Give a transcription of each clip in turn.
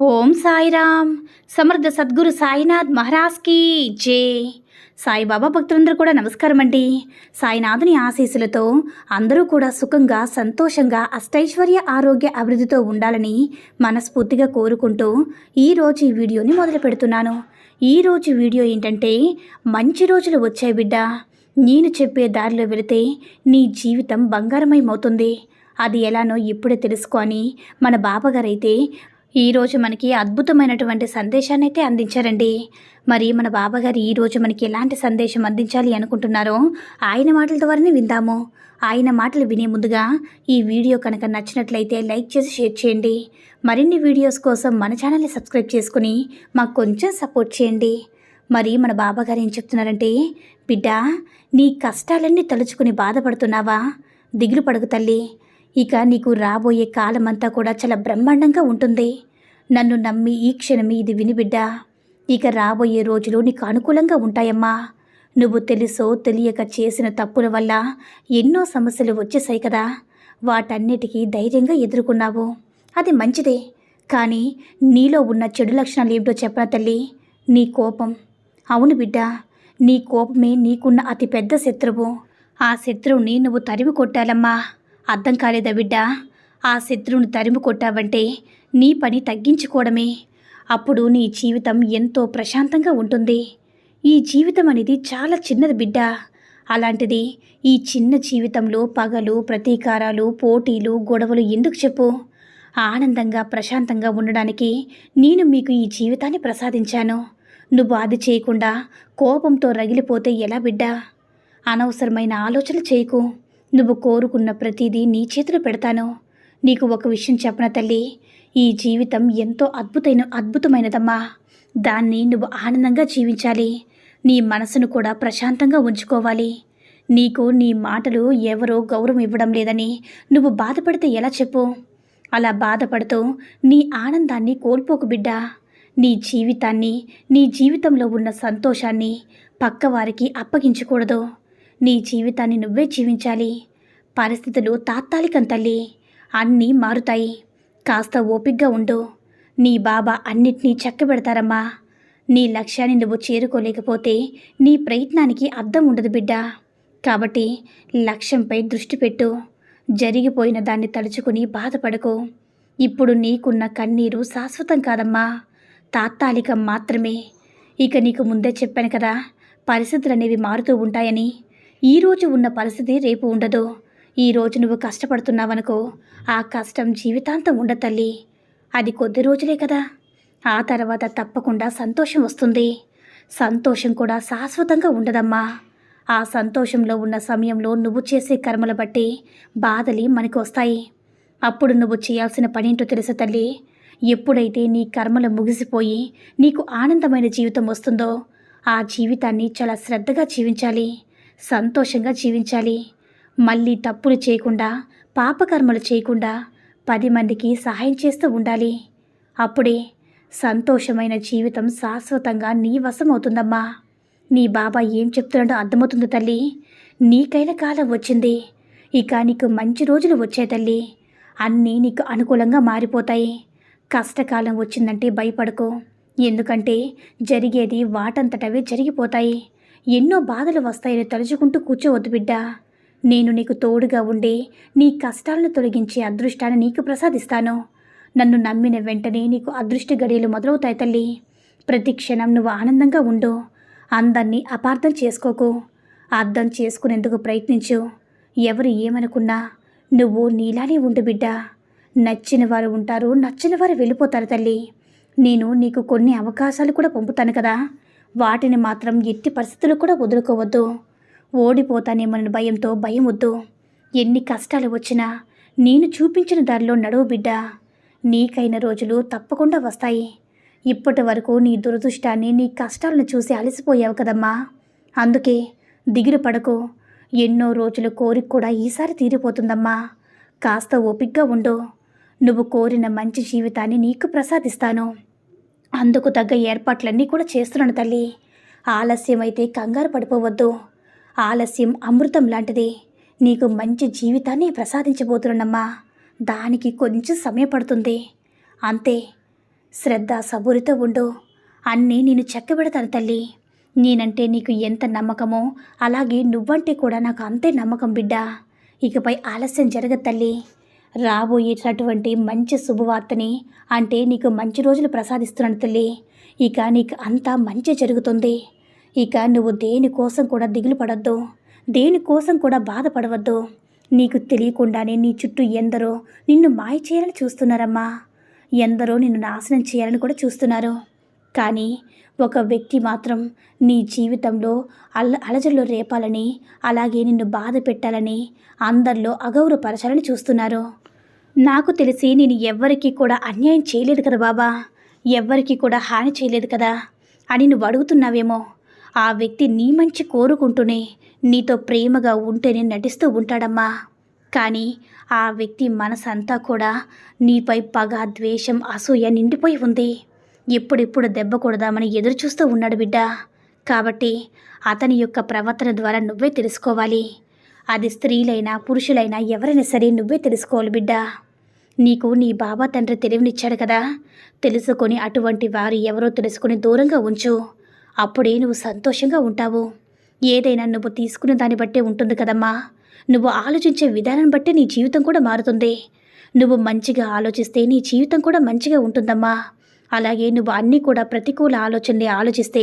ఓం సాయిరామ్. సమర్థ సద్గురు సాయినాథ్ మహారాజ్కి జే. సాయిబాబా భక్తులందరూ కూడా నమస్కారం అండి. సాయినాథుని ఆశీస్సులతో అందరూ కూడా సుఖంగా సంతోషంగా అష్టైశ్వర్య ఆరోగ్య అభివృద్ధితో ఉండాలని మనస్ఫూర్తిగా కోరుకుంటూ ఈరోజు ఈ వీడియోని మొదలు పెడుతున్నాను. ఈరోజు వీడియో ఏంటంటే మంచి రోజులు వచ్చాయి బిడ్డ. నేను చెప్పే దారిలో వెళితే నీ జీవితం బంగారమయమవుతుంది. అది ఎలానో ఇప్పుడే తెలుసుకొని మన బాబాగారైతే ఈరోజు మనకి అద్భుతమైనటువంటి సందేశాన్ని అయితే అందించారండి. మరి మన బాబాగారు ఈరోజు మనకి ఎలాంటి సందేశం అందించాలి అనుకుంటున్నారో ఆయన మాటల ద్వారానే విందాము. ఆయన మాటలు వినే ముందుగా ఈ వీడియో కనుక నచ్చినట్లయితే లైక్ చేసి షేర్ చేయండి. మరిన్ని వీడియోస్ కోసం మన ఛానల్ని సబ్స్క్రైబ్ చేసుకుని మాకు కొంచెం సపోర్ట్ చేయండి. మరి మన బాబాగారు ఏం చెప్తున్నారంటే బిడ్డ నీ కష్టాలన్నీ తలుచుకుని బాధపడుతున్నావా? దిగులు పడకు తల్లి. ఇక నీకు రాబోయే కాలమంతా కూడా చాలా బ్రహ్మాండంగా ఉంటుంది. నన్ను నమ్మి ఈ క్షణమే ఇది విని బిడ్డ ఇక రాబోయే రోజులు నీకు అనుకూలంగా ఉంటాయమ్మా. నువ్వు తెలుసో తెలియక చేసిన తప్పుల వల్ల ఎన్నో సమస్యలు వచ్చేసాయి కదా. వాటన్నిటికీ ధైర్యంగా ఎదుర్కొన్నావు. అది మంచిదే. కానీ నీలో ఉన్న చెడు లక్షణాలు ఏమిటో చెప్పన తల్లి? నీ కోపం. అవును బిడ్డ నీ కోపమే నీకున్న అతి పెద్ద శత్రువు. ఆ శత్రువుని నువ్వు తరిమి కొట్టాలమ్మా. అర్థం కాలేదా బిడ్డ? ఆ శత్రువును తరిమి కొట్టావంటే నీ పని తగ్గించుకోవడమే. అప్పుడు నీ జీవితం ఎంతో ప్రశాంతంగా ఉంటుంది. ఈ జీవితం అనేది చాలా చిన్నది బిడ్డ. అలాంటిది ఈ చిన్న జీవితంలో పగలు ప్రతీకారాలు పోటీలు గొడవలు ఎందుకు చెప్పు? ఆనందంగా ప్రశాంతంగా ఉండడానికి నేను మీకు ఈ జీవితాన్ని ప్రసాదించాను. నువ్వు అది చేయకుండా కోపంతో రగిలిపోతే ఎలా బిడ్డ? అనవసరమైన ఆలోచన చేయకు. నువ్వు కోరుకున్న ప్రతిదీ నీ చేతిలో పెడతాను. నీకు ఒక విషయం చెప్పన తల్లి? ఈ జీవితం ఎంతో అద్భుతమైన అద్భుతమైనదమ్మా. దాన్ని నువ్వు ఆనందంగా జీవించాలి. నీ మనసును కూడా ప్రశాంతంగా ఉంచుకోవాలి. నీకు నీ మాటలు ఎవరో గౌరవం ఇవ్వడం లేదని నువ్వు బాధపడితే ఎలా చెప్పు? అలా బాధపడుతూ నీ ఆనందాన్ని కోల్పోకు బిడ్డా. నీ జీవితాన్ని నీ జీవితంలో ఉన్న సంతోషాన్ని పక్కవారికి అప్పగించకూడదు. నీ జీవితాన్ని నువ్వే జీవించాలి. పరిస్థితులు తాత్కాలికం తల్లి. అన్నీ మారుతాయి. కాస్త ఓపిగ్గా ఉండు. నీ బాబా అన్నిటినీ చక్కబెడతారమ్మా. నీ లక్ష్యాన్ని నువ్వు చేరుకోలేకపోతే నీ ప్రయత్నానికి అర్థం ఉండదు బిడ్డ. కాబట్టి లక్ష్యంపై దృష్టి పెట్టు. జరిగిపోయిన దాన్ని తలుచుకుని బాధపడకు. ఇప్పుడు నీకున్న కన్నీరు శాశ్వతం కాదమ్మా. తాత్కాలికం మాత్రమే. ఇక నీకు ముందే చెప్పాను కదా పరిస్థితులు అనేవి మారుతూ ఉంటాయని. ఈరోజు ఉన్న పరిస్థితి రేపు ఉండదు. ఈరోజు నువ్వు కష్టపడుతున్నావనుకో ఆ కష్టం జీవితాంతం ఉండ తల్లి. అది కొద్ది రోజులే కదా. ఆ తర్వాత తప్పకుండా సంతోషం వస్తుంది. సంతోషం కూడా శాశ్వతంగా ఉండదమ్మా. ఆ సంతోషంలో ఉన్న సమయంలో నువ్వు చేసే కర్మల బట్టి బాధలి మనకు వస్తాయి. అప్పుడు నువ్వు చేయాల్సిన పనేంటో తెలుసు తల్లి? ఎప్పుడైతే నీ కర్మలు ముగిసిపోయి నీకు ఆనందమైన జీవితం వస్తుందో ఆ జీవితాన్ని చాలా శ్రద్ధగా జీవించాలి. సంతోషంగా జీవించాలి. మళ్ళీ తప్పులు చేయకుండా పాపకర్మలు చేయకుండా పది మందికి సహాయం చేస్తూ ఉండాలి. అప్పుడే సంతోషమైన జీవితం శాశ్వతంగా నీ వశమవుతుందమ్మా. నీ బాబా ఏం చెప్తున్నాడో అర్థమవుతుంది తల్లి. నీకైన కాలం వచ్చింది. ఇక నీకు మంచి రోజులు వచ్చాయి తల్లి. అన్నీ నీకు అనుకూలంగా మారిపోతాయి. కష్టకాలం వచ్చిందంటే భయపడకు. ఎందుకంటే జరిగేది వాటంతటవే జరిగిపోతాయి. ఎన్నో బాధలు వస్తాయని తలుచుకుంటూ కూర్చోవద్దు బిడ్డ. నేను నీకు తోడుగా ఉండి నీ కష్టాలను తొలగించే అదృష్టాన్ని నీకు ప్రసాదిస్తాను. నన్ను నమ్మిన వెంటనే నీకు అదృష్ట గడియలు మొదలవుతాయి తల్లి. ప్రతి క్షణం నువ్వు ఆనందంగా ఉండు. అందరినీ అపార్థం చేసుకోకు. అర్థం చేసుకునేందుకు ప్రయత్నించు. ఎవరు ఏమనుకున్నా నువ్వు నీలానే ఉండు బిడ్డ. నచ్చిన వారు ఉంటారు నచ్చిన వారు వెళ్ళిపోతారు తల్లి. నేను నీకు కొన్ని అవకాశాలు కూడా పంపుతాను కదా. వాటిని మాత్రం ఎట్టి పరిస్థితులు కూడా వదులుకోవద్దు. ఓడిపోతానేమన్న భయంతో భయం వద్దు ఎన్ని కష్టాలు వచ్చినా నేను చూపించిన దారిలో నడువు బిడ్డ. నీకైన రోజులు తప్పకుండా వస్తాయి. ఇప్పటి వరకు నీ దురదృష్టాన్ని నీ కష్టాలను చూసి అలసిపోయావు కదమ్మా. అందుకే దిగులు పడకు. ఎన్నో రోజుల కోరిక కూడా ఈసారి తీరిపోతుందమ్మా. కాస్త ఓపిగ్గా ఉండు. నువ్వు కోరిన మంచి జీవితాన్ని నీకు ప్రసాదిస్తాను. అందుకు తగ్గ ఏర్పాట్లన్నీ కూడా చేస్తున్నాను తల్లి. ఆలస్యమైతే కంగారు పడిపోవద్దు. ఆలస్యం అమృతం లాంటిది. నీకు మంచి జీవితాన్ని ప్రసాదించబోతున్నానమ్మా. దానికి కొంచెం సమయం పడుతుంది. అంతే. శ్రద్ధ సబూరితో ఉండు. అన్నీ నేను చెక్కబెడతాను తల్లి. నేనంటే నీకు ఎంత నమ్మకమో అలాగే నువ్వంటే కూడా నాకు అంతే నమ్మకం బిడ్డ. ఇకపై ఆలస్యం జరగదు తల్లి. రాబోయేటటువంటి మంచి శుభవార్తని అంటే నీకు మంచి రోజులు ప్రసాదిస్తున్నాను తల్లి. ఇక నీకు అంతా మంచి జరుగుతుంది. ఇక నువ్వు దేనికోసం కూడా దిగులు పడద్దు. దేనికోసం కూడా బాధపడవద్దు. నీకు తెలియకుండానే నీ చుట్టూ ఎందరో నిన్ను మాయ చేయాలని చూస్తున్నారమ్మా. ఎందరో నిన్ను నాశనం చేయాలని కూడా చూస్తున్నారు. కానీ ఒక వ్యక్తి మాత్రం నీ జీవితంలో అల్ల అలజల్లో రేపాలని అలాగే నిన్ను బాధ పెట్టాలని అందరిలో అగౌరవపరచాలని చూస్తున్నారు. నాకు తెలిసి నేను ఎవ్వరికీ కూడా అన్యాయం చేయలేదు కదా బాబా. ఎవ్వరికీ కూడా హాని చేయలేదు కదా అని నువ్వు అడుగుతున్నావేమో. ఆ వ్యక్తి నీ మంచి కోరుకుంటూనే నీతో ప్రేమగా ఉంటేనే నటిస్తూ ఉంటాడమ్మా. కానీ ఆ వ్యక్తి మనసంతా కూడా నీపై పగ ద్వేషం అసూయ నిండిపోయి ఉంది. ఎప్పుడెప్పుడు దెబ్బ కొడదామని ఎదురు చూస్తూ ఉన్నాడు బిడ్డ. కాబట్టి అతని యొక్క ప్రవర్తన ద్వారా నువ్వే తెలుసుకోవాలి. అది స్త్రీలైనా పురుషులైనా ఎవరైనా సరే నువ్వే తెలుసుకోవాలి బిడ్డ. నీకు నీ బాబా తండ్రి తెలివినిచ్చాడు కదా. తెలుసుకొని అటువంటి వారు ఎవరో తెలుసుకొని దూరంగా ఉంచు. అప్పుడే నువ్వు సంతోషంగా ఉంటావు. ఏదైనా నువ్వు తీసుకునే దాన్ని బట్టే ఉంటుంది కదమ్మా. నువ్వు ఆలోచించే విధానం బట్టే నీ జీవితం కూడా మారుతుంది. నువ్వు మంచిగా ఆలోచిస్తే నీ జీవితం కూడా మంచిగా ఉంటుందమ్మా. అలాగే నువ్వు అన్నీ కూడా ప్రతికూల ఆలోచనలే ఆలోచిస్తే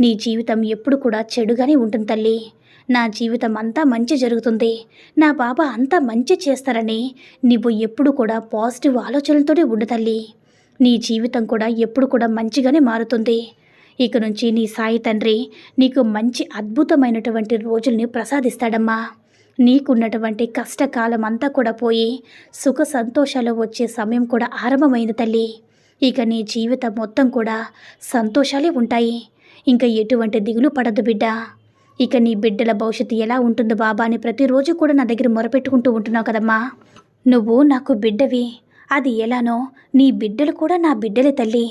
నీ జీవితం ఎప్పుడు కూడా చెడుగానే ఉంటుంది తల్లి. నా జీవితం అంతా మంచి జరుగుతుంది. నా బాబా అంతా మంచి చేస్తారని నువ్వు ఎప్పుడు కూడా పాజిటివ్ ఆలోచనలతోనే ఉండు తల్లి. నీ జీవితం కూడా ఎప్పుడు కూడా మంచిగానే మారుతుంది. ఇక నుంచి నీ సాయి తండ్రి నీకు మంచి అద్భుతమైనటువంటి రోజుల్ని ప్రసాదిస్తాడమ్మా. నీకున్నటువంటి కష్టకాలం అంతా కూడా పోయి సుఖ సంతోషాలు వచ్చే సమయం కూడా ఆరంభమైంది తల్లి. ఇక నీ జీవితం మొత్తం కూడా సంతోషాలే ఉంటాయి. ఇంకా ఎటువంటి దిగులు పడదు బిడ్డ. ఇక నీ బిడ్డల భవిష్యత్తు ఎలా ఉంటుందో బాబా అని ప్రతిరోజు కూడా నా దగ్గర మొరపెట్టుకుంటూ ఉంటున్నావు కదమ్మా. నువ్వు నాకు బిడ్డవి. అది ఎలానో నీ బిడ్డలు కూడా నా బిడ్డలే తల్లి.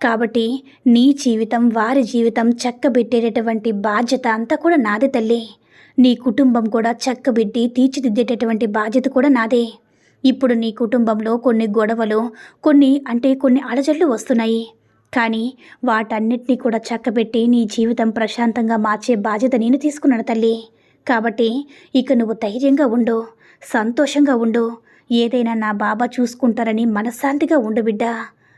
కాబట్టి నీ జీవితం వారి జీవితం చక్కబెట్టేటటువంటి బాధ్యత అంతా కూడా నాదే తల్లి. నీ కుటుంబం కూడా చక్కబెట్టి తీర్చిదిద్దేటటువంటి బాధ్యత కూడా నాదే. ఇప్పుడు నీ కుటుంబంలో కొన్ని గొడవలు కొన్ని అంటే కొన్ని అలజడులు వస్తున్నాయి. కానీ వాటన్నిటినీ కూడా చక్కబెట్టి నీ జీవితం ప్రశాంతంగా మార్చే బాధ్యత నేను తీసుకున్నాను తల్లి. కాబట్టి ఇక నువ్వు ధైర్యంగా ఉండు సంతోషంగా ఉండు. ఏదైనా నా బాబా చూసుకుంటారని మనశ్శాంతిగా ఉండు బిడ్డ.